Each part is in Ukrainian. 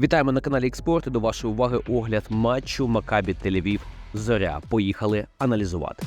Вітаємо на каналі Експорт. До вашої уваги огляд матчу Макабі Тель-Авів Зоря. Поїхали аналізувати.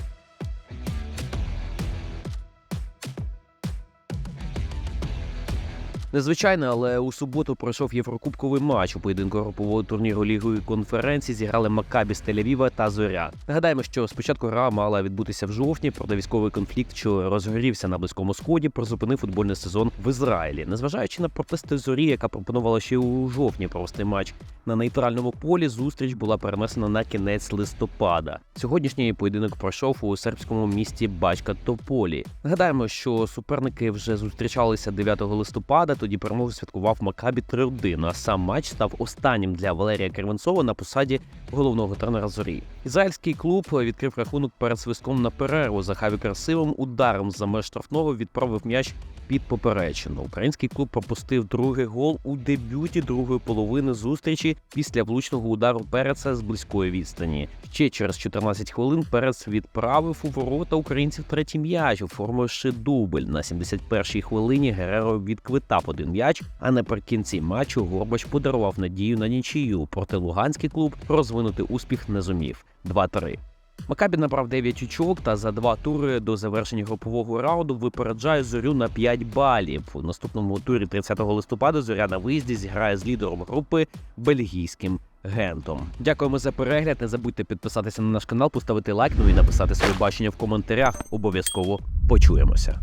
Незвичайно, але у суботу пройшов єврокубковий матч у поєдинку групового турніру Лігової конференції. Зіграли Макабі з Тель-Авіва та Зоря. Нагадаємо, що спочатку гра мала відбутися в жовтні, проте військовий конфлікт, що розгорівся на близькому сході, призупинив футбольний сезон в Ізраїлі. Незважаючи на протести зорі, яка пропонувала ще у жовтні провести матч на нейтральному полі, зустріч була перенесена на кінець листопада. Сьогоднішній поєдинок пройшов у сербському місті Бачка Тополі. Нагадаємо, що суперники вже зустрічалися 9 листопада. Тоді перемогу святкував Макабі 3-1, А сам матч став останнім для Валерія Кривенцова на посаді головного тренера зорі. Ізраїльський клуб відкрив рахунок перед свистком на перерву. Захаві красивим ударом за меж штрафного відправив м'яч під поперечину. Український клуб пропустив другий гол у дебюті другої половини зустрічі після влучного удару Переца з близької відстані. Ще через 14 хвилин Перец відправив у ворота українців третій м'яч, оформивши дубль. На 71-й хвилині Гереро відквитав один м'яч, а наприкінці матчу Горбач подарував надію на нічию. Проте Луганський клуб розвинути успіх не зумів. 2-3. Макабі набрав 9 очок та за два тури до завершення групового раунду випереджає зорю на 5 балів. У наступному турі 30 листопада зоря на виїзді зіграє з лідером групи бельгійським гентом. Дякуємо за перегляд. Не забудьте підписатися на наш канал, поставити лайк, ну і написати своє бачення в коментарях. Обов'язково почуємося.